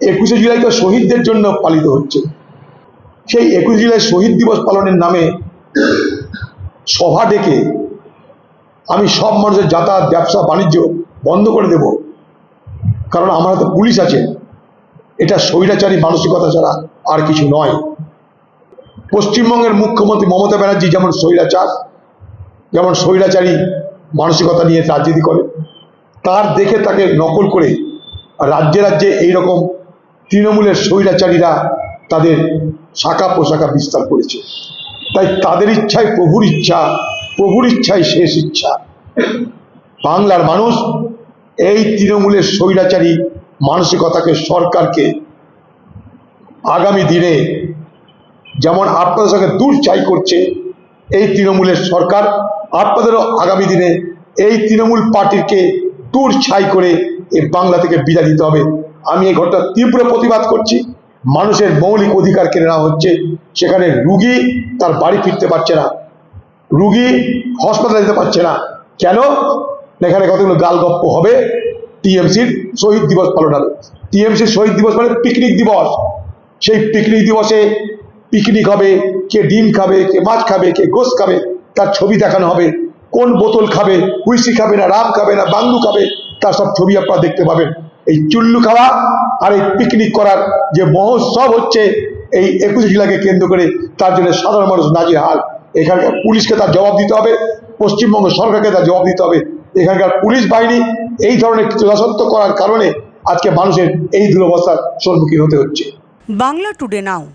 একুশে জুলাই তো শহীদদের জন্য পালিত হচ্ছে। সেই একুশে জুলাই শহীদ দিবস পালনের নামে সভা ডেকে আমি সব মানুষের যাতায়াত, ব্যবসা, বাণিজ্য বন্ধ করে দেব। কারণ আমার তো পুলিশ আছে। এটা স্বৈরাচারী মানসিকতা ছাড়া আর কিছু নয়। পশ্চিমবঙ্গের মুখ্যমন্ত্রী মমতা ব্যানার্জি যেমন স্বৈরাচার, যেমন স্বৈরাচারী মানসিকতা নিয়ে রাজনীতি করে, তার দেখে তাকে নকল করে রাজ্যে রাজ্যে এইরকম তৃণমূলের স্বৈরাচারীরা তাদের শাখা পোশাখা বিস্তার করেছে। তাই তাদের ইচ্ছায় প্রভুর ইচ্ছা, প্রভুর ইচ্ছায় শেষ ইচ্ছা। বাংলার মানুষ এই তৃণমূলের স্বৈরাচারী মানসিকতাকে, সরকারকে আগামী দিনে যেমন আপনাদের সঙ্গে দূর চাই করছে এই তৃণমূলের সরকার, আপনাদেরও আগামী দিনে এই তৃণমূল পার্টিকে দূর ছাই করে এই বাংলা থেকে বিদায় দিতে হবে। আমি এই ঘটনার তীব্র প্রতিবাদ করছি। মানুষের মৌলিক অধিকার কেড়ে নেওয়া হচ্ছে। সেখানে রুগী তার বাড়ি ফিরতে পারছে না। রুগী হাসপাতালে যেতে পারছে না। কেন? এখানে কতগুলো গালগপ্প হবে? টিএমসির শহীদ দিবস পালন হবে। টিএমসির শহীদ দিবস মানে পিকনিক দিবস। সেই পিকনিক দিবসে পিকনিক হবে, কে ডিম খাবে, কে মাছ খাবে, কে গোস খাবে, তার ছবি দেখানো হবে। কোন বোতল খাবে হুইসি খাবে না, রাম খাবে না, বাংলু খাবে। তার সব ছবি আপনারা দেখতে পাবেন। এই চুল্লু খাওয়া আর এই পিকনিক করার যে মহোৎসব হচ্ছে, এই একুশে জেলাকে কেন্দ্র করে তার জন্য সাধারণ মানুষ নাজির হাল এখানকার পুলিশকে তার জবাব দিতে হবে, পশ্চিমবঙ্গ সরকারকে তার জবাব দিতে হবে। এখানকার পুলিশ বাহিনী এই ধরনের কিছু করার কারণে আজকে মানুষের এই দুরবস্থার সম্মুখীন হতে হচ্ছে। বাংলা টুডে নাও